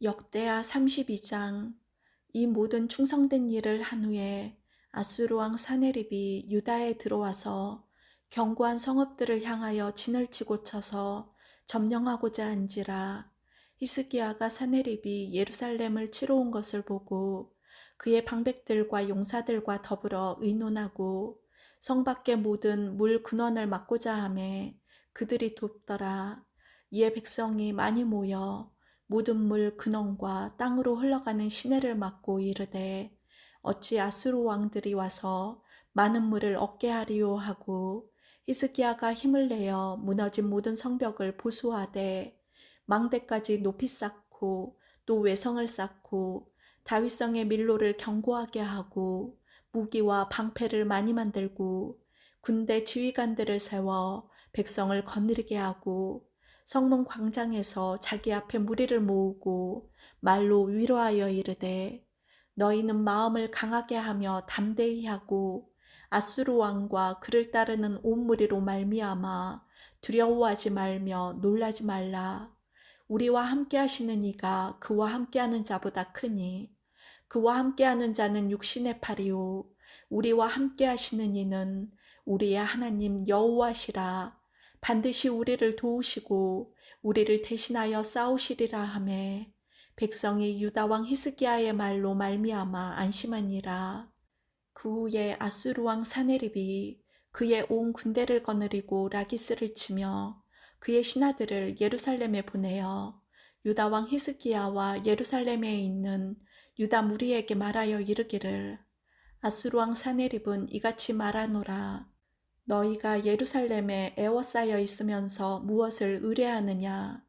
역대하 32장 이 모든 충성된 일을 한 후에 아수르 왕 사네립이 유다에 들어와서 견고한 성읍들을 향하여 진을 치고 쳐서 점령하고자 한지라 히스기야가 사네립이 예루살렘을 치러 온 것을 보고 그의 방백들과 용사들과 더불어 의논하고 성 밖의 모든 물 근원을 막고자 하매 그들이 돕더라. 이에 백성이 많이 모여 모든 물 근원과 땅으로 흘러가는 시내를 막고 이르되 어찌 아수르 왕들이 와서 많은 물을 얻게 하리요 하고 히스기야가 힘을 내어 무너진 모든 성벽을 보수하되 망대까지 높이 쌓고 또 외성을 쌓고 다윗성의 밀로를 견고하게 하고 무기와 방패를 많이 만들고 군대 지휘관들을 세워 백성을 거느리게 하고 성문 광장에서 자기 앞에 무리를 모으고 말로 위로하여 이르되 너희는 마음을 강하게 하며 담대히 하고 아수르 왕과 그를 따르는 온 무리로 말미암아 두려워하지 말며 놀라지 말라. 우리와 함께 하시는 이가 그와 함께 하는 자보다 크니 그와 함께 하는 자는 육신의 팔이요 우리와 함께 하시는 이는 우리의 하나님 여호와시라 반드시 우리를 도우시고 우리를 대신하여 싸우시리라 하매 백성이 유다 왕 히스기야의 말로 말미암아 안심하니라. 그 후에 아수르 왕 사네립이 그의 온 군대를 거느리고 라기스를 치며 그의 신하들을 예루살렘에 보내어 유다 왕 히스기야와 예루살렘에 있는 유다 무리에게 말하여 이르기를 아수르 왕 사네립은 이같이 말하노라 너희가 예루살렘에 애워싸여 있으면서 무엇을 의뢰하느냐?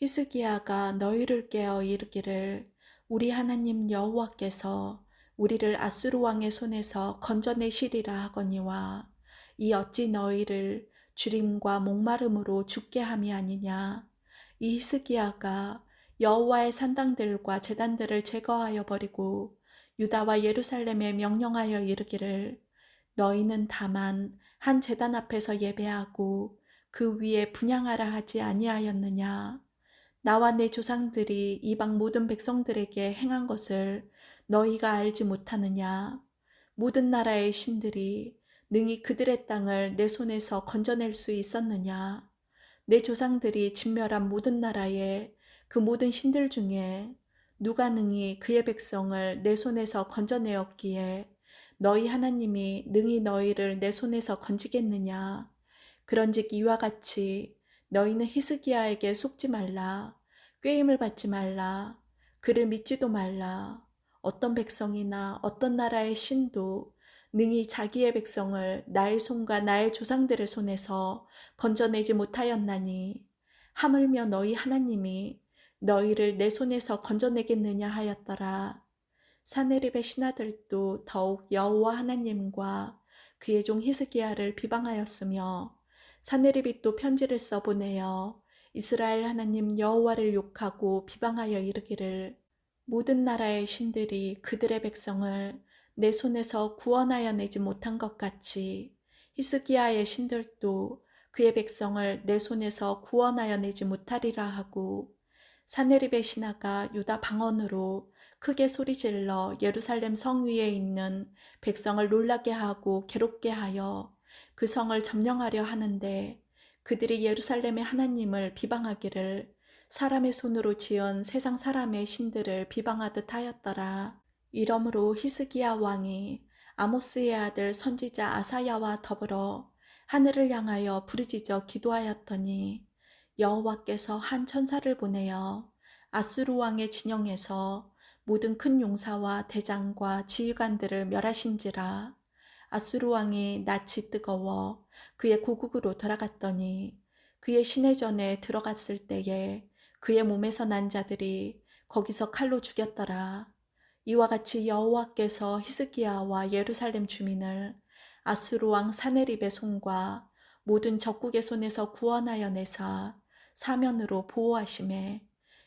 히스기야가 너희를 깨어 이르기를 우리 하나님 여호와께서 우리를 아수르 왕의 손에서 건져내시리라 하거니와 이 어찌 너희를 주림과 목마름으로 죽게 함이 아니냐? 이 히스기야가 여호와의 산당들과 제단들을 제거하여 버리고 유다와 예루살렘에 명령하여 이르기를 너희는 다만 한 제단 앞에서 예배하고 그 위에 분양하라 하지 아니하였느냐? 나와 내 조상들이 이방 모든 백성들에게 행한 것을 너희가 알지 못하느냐? 모든 나라의 신들이 능히 그들의 땅을 내 손에서 건져낼 수 있었느냐? 내 조상들이 진멸한 모든 나라의 그 모든 신들 중에 누가 능히 그의 백성을 내 손에서 건져내었기에 너희 하나님이 능히 너희를 내 손에서 건지겠느냐? 그런즉 이와 같이 너희는 히스기야에게 속지 말라. 꾀임을 받지 말라. 그를 믿지도 말라. 어떤 백성이나 어떤 나라의 신도 능히 자기의 백성을 나의 손과 나의 조상들의 손에서 건져내지 못하였나니 하물며 너희 하나님이 너희를 내 손에서 건져내겠느냐 하였더라. 사네립의 신하들도 더욱 여호와 하나님과 그의 종 히스기야를 비방하였으며 사네립이 또 편지를 써 보내어 이스라엘 하나님 여호와를 욕하고 비방하여 이르기를 모든 나라의 신들이 그들의 백성을 내 손에서 구원하여 내지 못한 것 같이 히스기야의 신들도 그의 백성을 내 손에서 구원하여 내지 못하리라 하고 사네립의 신하가 유다 방언으로 크게 소리질러 예루살렘 성 위에 있는 백성을 놀라게 하고 괴롭게 하여 그 성을 점령하려 하는데 그들이 예루살렘의 하나님을 비방하기를 사람의 손으로 지은 세상 사람의 신들을 비방하듯 하였더라. 이러므로 히스기야 왕이 아모스의 아들 선지자 아사야와 더불어 하늘을 향하여 부르짖어 기도하였더니 여호와께서 한 천사를 보내어 아수르 왕의 진영에서 모든 큰 용사와 대장과 지휘관들을 멸하신지라 아수르 왕이 낯이 뜨거워 그의 고국으로 돌아갔더니 그의 시내전에 들어갔을 때에 그의 몸에서 난 자들이 거기서 칼로 죽였더라. 이와 같이 여호와께서 히스기야와 예루살렘 주민을 아수르 왕 사네립의 손과 모든 적국의 손에서 구원하여 내사 사면으로 보호하심에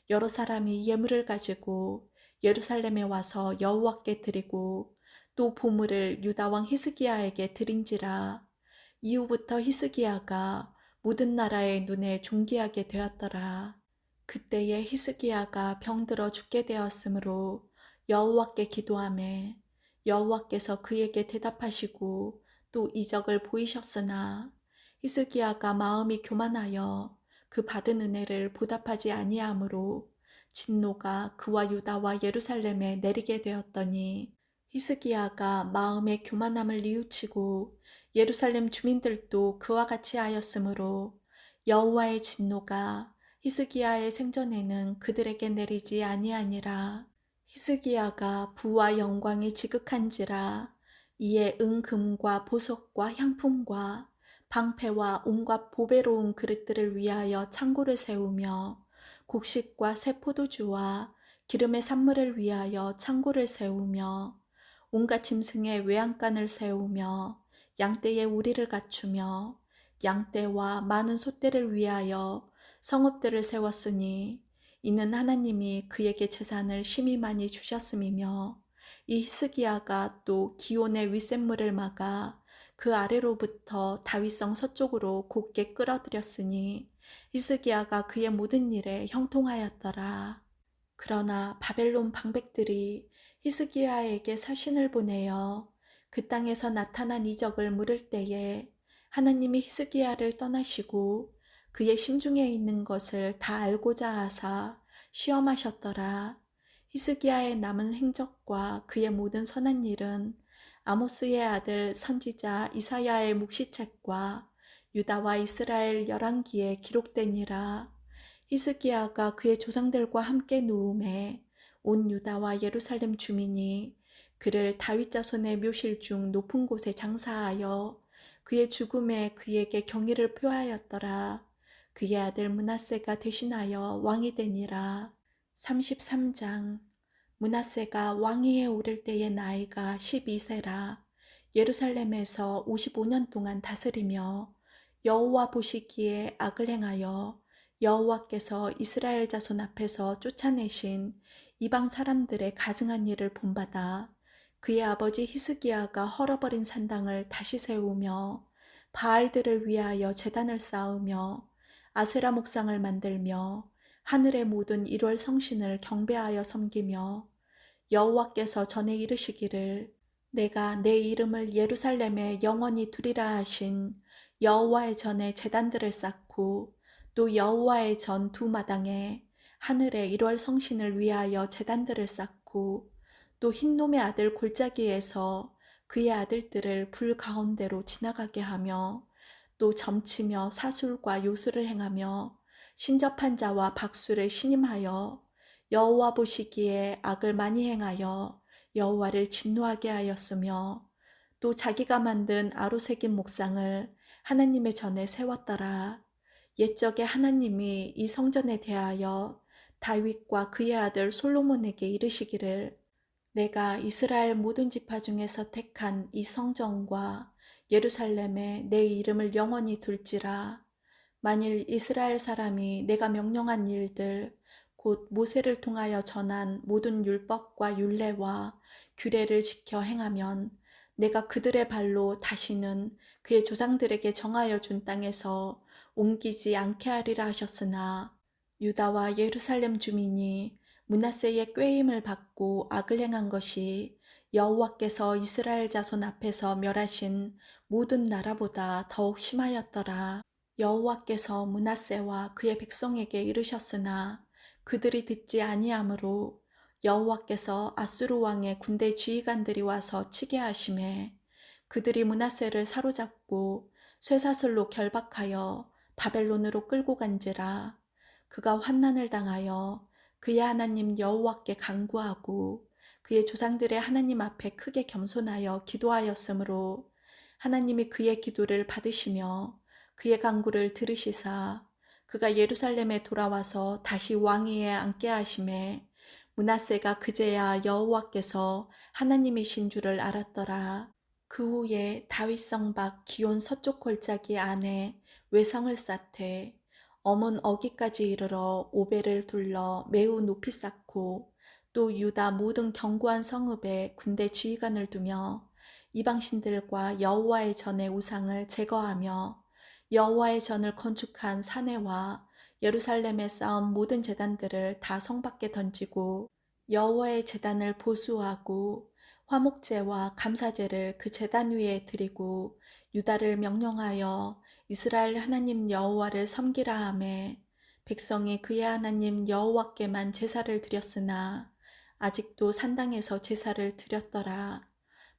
여러 사람이 예물을 가지고 예루살렘에 와서 여호와께 드리고 또 보물을 유다 왕 히스기야에게 드린지라 이후부터 히스기야가 모든 나라의 눈에 존귀하게 되었더라. 그때에 히스기야가 병들어 죽게 되었으므로 여호와께 기도하매 여호와께서 그에게 대답하시고 또 이적을 보이셨으나 히스기야가 마음이 교만하여 그 받은 은혜를 보답하지 아니하므로 진노가 그와 유다와 예루살렘에 내리게 되었더니 히스기야가 마음의 교만함을 뉘우치고 예루살렘 주민들도 그와 같이 하였으므로 여호와의 진노가 히스기야의 생전에는 그들에게 내리지 아니하니라. 히스기야가 부와 영광이 지극한지라 이에 은금과 보석과 향품과 방패와 온갖 보배로운 그릇들을 위하여 창고를 세우며 곡식과 새 포도주와 기름의 산물을 위하여 창고를 세우며 온갖 짐승의 외양간을 세우며 양떼의 우리를 갖추며 양떼와 많은 소떼를 위하여 성읍들을 세웠으니 이는 하나님이 그에게 재산을 심히 많이 주셨음이며 이 히스기야가 또 기온의 윗샘물을 막아 그 아래로부터 다윗성 서쪽으로 곧게 끌어들였으니 히스기야가 그의 모든 일에 형통하였더라. 그러나 바벨론 방백들이 히스기야에게 사신을 보내어 그 땅에서 나타난 이적을 물을 때에 하나님이 히스기야를 떠나시고 그의 심중에 있는 것을 다 알고자 하사 시험하셨더라. 히스기야의 남은 행적과 그의 모든 선한 일은 아모스의 아들 선지자 이사야의 묵시책과 유다와 이스라엘 열왕기에 기록되니라. 히스기야가 그의 조상들과 함께 누움에 온 유다와 예루살렘 주민이 그를 다윗 자손의 묘실 중 높은 곳에 장사하여 그의 죽음에 그에게 경의를 표하였더라. 그의 아들 문하세가 대신하여 왕이 되니라. 33장 문하세가 왕위에 오를 때의 나이가 12세라. 예루살렘에서 55년 동안 다스리며 여호와 보시기에 악을 행하여 여호와께서 이스라엘 자손 앞에서 쫓아내신 이방 사람들의 가증한 일을 본받아 그의 아버지 히스기야가 헐어버린 산당을 다시 세우며 바알들을 위하여 제단을 쌓으며 아세라 목상을 만들며 하늘의 모든 일월 성신을 경배하여 섬기며 여호와께서 전에 이르시기를 내가 내 이름을 예루살렘에 영원히 두리라 하신 여호와의 전에 제단들을 쌓고 또 여호와의 전 두 마당에 하늘의 일월 성신을 위하여 제단들을 쌓고 또 흰놈의 아들 골짜기에서 그의 아들들을 불 가운데로 지나가게 하며 또 점치며 사술과 요술을 행하며 신접한 자와 박수를 신임하여 여호와 보시기에 악을 많이 행하여 여호와를 진노하게 하였으며 또 자기가 만든 아로새긴 목상을 하나님의 전에 세웠더라. 옛적에 하나님이 이 성전에 대하여 다윗과 그의 아들 솔로몬에게 이르시기를 내가 이스라엘 모든 지파 중에서 택한 이 성전과 예루살렘에 내 이름을 영원히 둘지라 만일 이스라엘 사람이 내가 명령한 일들 곧 모세를 통하여 전한 모든 율법과 율례와 규례를 지켜 행하면 내가 그들의 발로 다시는 그의 조상들에게 정하여 준 땅에서 옮기지 않게 하리라 하셨으나 유다와 예루살렘 주민이 문하세의 꾀임을 받고 악을 행한 것이 여호와께서 이스라엘 자손 앞에서 멸하신 모든 나라보다 더욱 심하였더라. 여호와께서 문하세와 그의 백성에게 이르셨으나 그들이 듣지 아니하므로 여호와께서 아수르 왕의 군대 지휘관들이 와서 치게 하심에 그들이 문하세를 사로잡고 쇠사슬로 결박하여 바벨론으로 끌고 간지라 그가 환난을 당하여 그의 하나님 여호와께 간구하고 그의 조상들의 하나님 앞에 크게 겸손하여 기도하였으므로 하나님이 그의 기도를 받으시며 그의 간구를 들으시사 그가 예루살렘에 돌아와서 다시 왕위에 앉게 하심에 문하세가 그제야 여호와께서 하나님이신 줄을 알았더라. 그 후에 다윗성 밖 기온 서쪽 골짜기 안에 외성을 쌓되 엄은 어기까지 이르러 오베를 둘러 매우 높이 쌓고 또 유다 모든 견고한 성읍에 군대 지휘관을 두며 이방신들과 여호와의 전의 우상을 제거하며 여호와의 전을 건축한 사내와 예루살렘에 쌓은 모든 재단들을 다 성 밖에 던지고 여호와의 재단을 보수하고 화목제와 감사제를 그 재단 위에 드리고 유다를 명령하여 이스라엘 하나님 여호와를 섬기라 하매 백성이 그의 하나님 여호와께만 제사를 드렸으나 아직도 산당에서 제사를 드렸더라.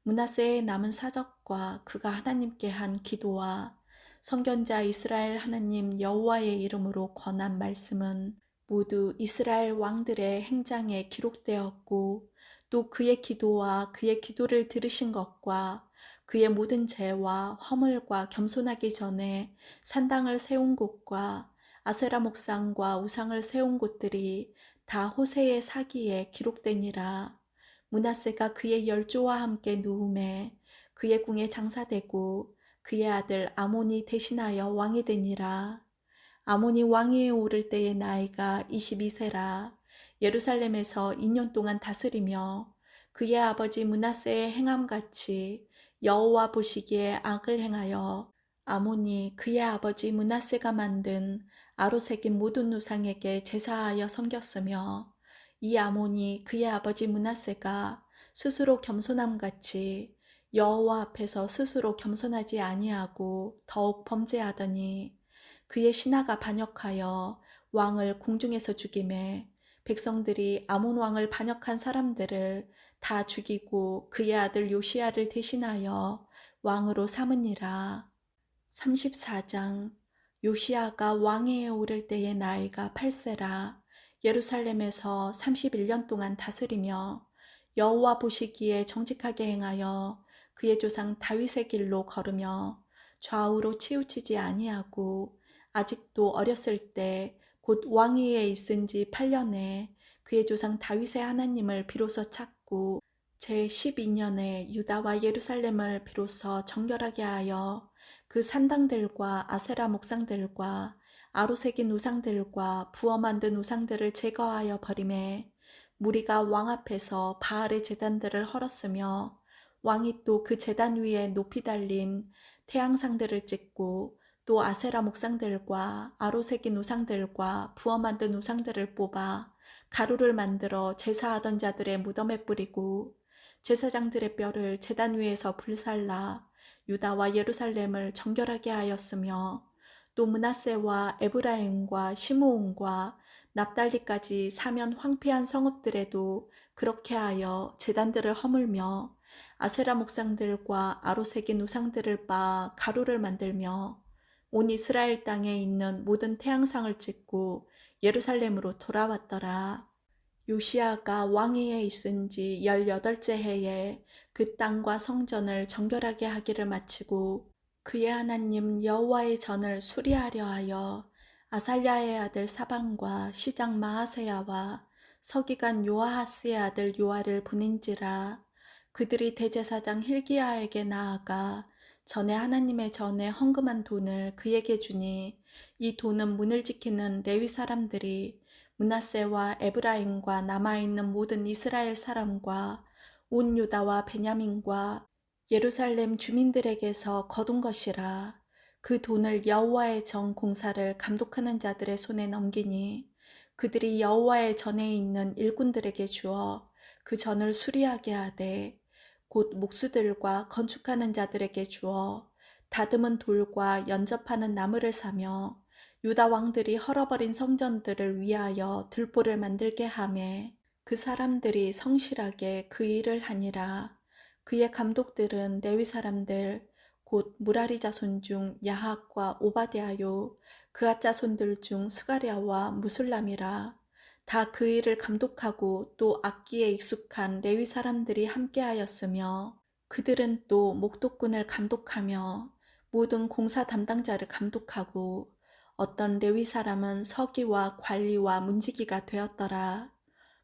문하세의 남은 사적과 그가 하나님께 한 기도와 성견자 이스라엘 하나님 여호와의 이름으로 권한 말씀은 모두 이스라엘 왕들의 행장에 기록되었고 또 그의 기도와 그의 기도를 들으신 것과 그의 모든 죄와 허물과 겸손하기 전에 산당을 세운 곳과 아세라 목상과 우상을 세운 곳들이 다 호세의 사기에 기록되니라. 문하세가 그의 열조와 함께 누움에 그의 궁에 장사되고 그의 아들 아몬이 대신하여 왕이 되니라. 아몬이 왕위에 오를 때의 나이가 22세라. 예루살렘에서 2년 동안 다스리며 그의 아버지 문하세의 행함같이 여호와 보시기에 악을 행하여 아몬이 그의 아버지 문하세가 만든 아로새긴 모든 우상에게 제사하여 섬겼으며 이 아몬이 그의 아버지 문하세가 스스로 겸손함 같이 여호와 앞에서 스스로 겸손하지 아니하고 더욱 범죄하더니 그의 신하가 반역하여 왕을 궁중에서 죽임에 백성들이 아몬 왕을 반역한 사람들을 다 죽이고 그의 아들 요시야를 대신하여 왕으로 삼으니라. 34장 요시야가 왕위에 오를 때의 나이가 8세라 예루살렘에서 31년 동안 다스리며 여호와 보시기에 정직하게 행하여 그의 조상 다윗의 길로 걸으며 좌우로 치우치지 아니하고 아직도 어렸을 때 곧 왕위에 있은 지 8년에 그의 조상 다윗의 하나님을 비로소 찾고 제 12년에 유다와 예루살렘을 비로소 정결하게 하여 그 산당들과 아세라 목상들과 아로 새긴 우상들과 부어 만든 우상들을 제거하여 버림에 무리가 왕 앞에서 바알의 제단들을 헐었으며 왕이 또그 제단 위에 높이 달린 태양상들을 찍고 또 아세라 목상들과 아로새긴 우상들과 부어 만든 우상들을 뽑아 가루를 만들어 제사하던 자들의 무덤에 뿌리고 제사장들의 뼈를 제단 위에서 불살라 유다와 예루살렘을 정결하게 하였으며 또 문하세와 에브라임과 시므온과 납달리까지 사면 황폐한 성읍들에도 그렇게 하여 제단들을 허물며 아세라 목상들과 아로새긴 우상들을 빻아 가루를 만들며 온 이스라엘 땅에 있는 모든 태양상을 찍고 예루살렘으로 돌아왔더라. 요시아가 왕위에 있은 지 18째 해에 그 땅과 성전을 정결하게 하기를 마치고 그의 하나님 여호와의 전을 수리하려 하여 아살랴의 아들 사방과 시장 마하세야와 서기관 요아하스의 아들 요아를 보낸지라 그들이 대제사장 힐기야에게 나아가 전에 하나님의 전에 헌금한 돈을 그에게 주니 이 돈은 문을 지키는 레위 사람들이 문하세와 에브라임과 남아있는 모든 이스라엘 사람과 온 유다와 베냐민과 예루살렘 주민들에게서 거둔 것이라 그 돈을 여호와의 정 공사를 감독하는 자들의 손에 넘기니 그들이 여호와의 전에 있는 일꾼들에게 주어 그 전을 수리하게 하되 곧 목수들과 건축하는 자들에게 주어 다듬은 돌과 연접하는 나무를 사며 유다 왕들이 헐어버린 성전들을 위하여 들보를 만들게 하매 그 사람들이 성실하게 그 일을 하니라. 그의 감독들은 레위 사람들 곧 무라리 자손 중 야학과 오바데아요 그앗 자손들 중 스가랴와 무술람이라 다 그 일을 감독하고 또 악기에 익숙한 레위 사람들이 함께하였으며 그들은 또 목독군을 감독하며 모든 공사 담당자를 감독하고 어떤 레위 사람은 서기와 관리와 문지기가 되었더라.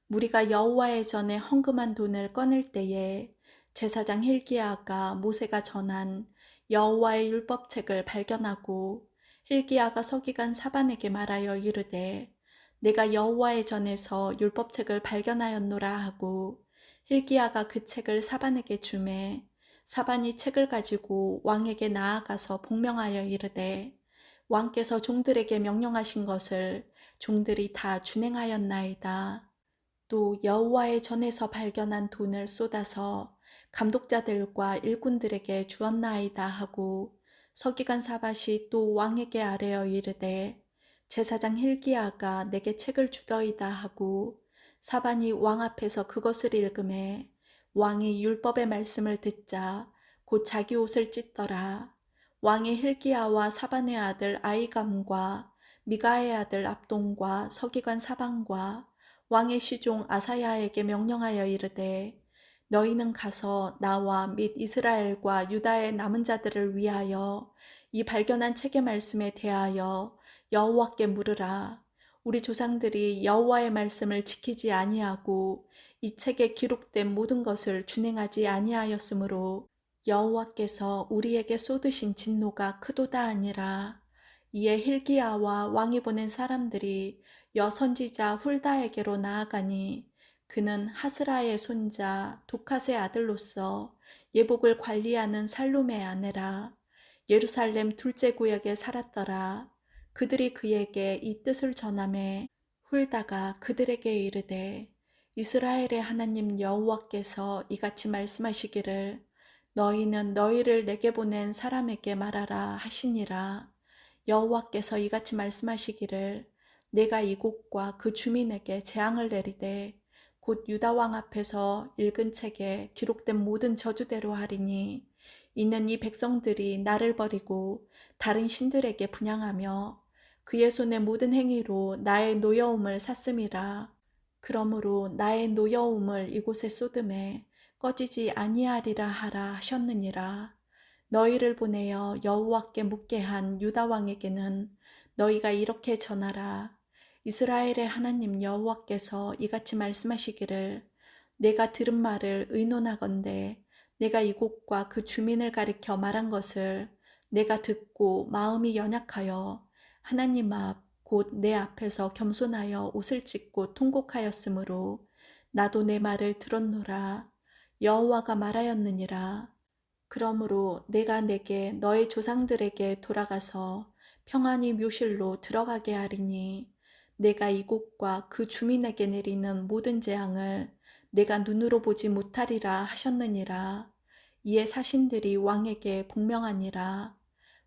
무리가 여호와의 전에 헌금한 돈을 꺼낼 때에 제사장 힐기야가 모세가 전한 여호와의 율법책을 발견하고 힐기야가 서기관 사반에게 말하여 이르되 내가 여호와의 전에서 율법책을 발견하였노라 하고 힐기야가 그 책을 사반에게 주매 사반이 책을 가지고 왕에게 나아가서 복명하여 이르되 왕께서 종들에게 명령하신 것을 종들이 다 준행하였나이다. 또 여호와의 전에서 발견한 돈을 쏟아서 감독자들과 일꾼들에게 주었나이다 하고 서기관 사밭이 또 왕에게 아뢰어 이르되 제사장 힐기야가 내게 책을 주더이다 하고 사반이 왕 앞에서 그것을 읽음에 왕이 율법의 말씀을 듣자 곧 자기 옷을 찢더라. 왕이 힐기야와 사반의 아들 아이감과 미가의 아들 압동과 서기관 사방과 왕의 시종 아사야에게 명령하여 이르되 너희는 가서 나와 및 이스라엘과 유다의 남은 자들을 위하여 이 발견한 책의 말씀에 대하여 여호와께 물으라. 우리 조상들이 여호와의 말씀을 지키지 아니하고 이 책에 기록된 모든 것을 준행하지 아니하였으므로 여호와께서 우리에게 쏟으신 진노가 크도다 아니라. 이에 힐기야와 왕이 보낸 사람들이 여선지자 훌다에게로 나아가니 그는 하스라의 손자 도카의 아들로서 예복을 관리하는 살룸의 아내라. 예루살렘 둘째 구역에 살았더라 그들이 그에게 이 뜻을 전함에 훌다가 그들에게 이르되 이스라엘의 하나님 여호와께서 이같이 말씀하시기를 너희는 너희를 내게 보낸 사람에게 말하라 하시니라. 여호와께서 이같이 말씀하시기를 내가 이곳과 그 주민에게 재앙을 내리되 곧 유다 왕 앞에서 읽은 책에 기록된 모든 저주대로 하리니 이는 이 백성들이 나를 버리고 다른 신들에게 분양하며 그의 손의 모든 행위로 나의 노여움을 샀음이라. 그러므로 나의 노여움을 이곳에 쏟음에 꺼지지 아니하리라 하라 하셨느니라. 너희를 보내어 여호와께 묻게 한 유다 왕에게는 너희가 이렇게 전하라. 이스라엘의 하나님 여호와께서 이같이 말씀하시기를 내가 들은 말을 의논하건대 내가 이곳과 그 주민을 가리켜 말한 것을 내가 듣고 마음이 연약하여 하나님 앞 곧 내 앞에서 겸손하여 옷을 찢고 통곡하였으므로 나도 내 말을 들었노라 여호와가 말하였느니라 그러므로 내가 내게 너의 조상들에게 돌아가서 평안히 묘실로 들어가게 하리니 내가 이곳과 그 주민에게 내리는 모든 재앙을 내가 눈으로 보지 못하리라 하셨느니라. 이에 사신들이 왕에게 복명하니라.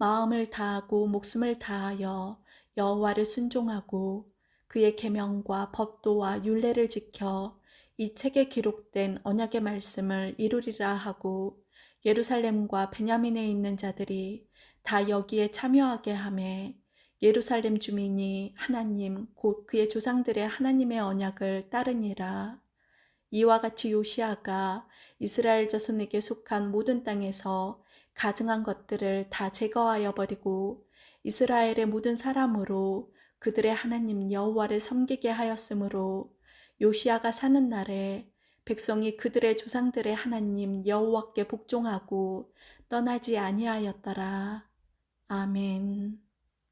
마음을 다하고 목숨을 다하여 여호와를 순종하고 그의 계명과 법도와 율례를 지켜 이 책에 기록된 언약의 말씀을 이루리라 하고 예루살렘과 베냐민에 있는 자들이 다 여기에 참여하게 하매 예루살렘 주민이 하나님 곧 그의 조상들의 하나님의 언약을 따르니라. 이와 같이 요시아가 이스라엘 자손에게 속한 모든 땅에서 가증한 것들을 다 제거하여 버리고 이스라엘의 모든 사람으로 그들의 하나님 여호와를 섬기게 하였으므로 요시아가 사는 날에 백성이 그들의 조상들의 하나님 여호와께 복종하고 떠나지 아니하였더라. 아멘.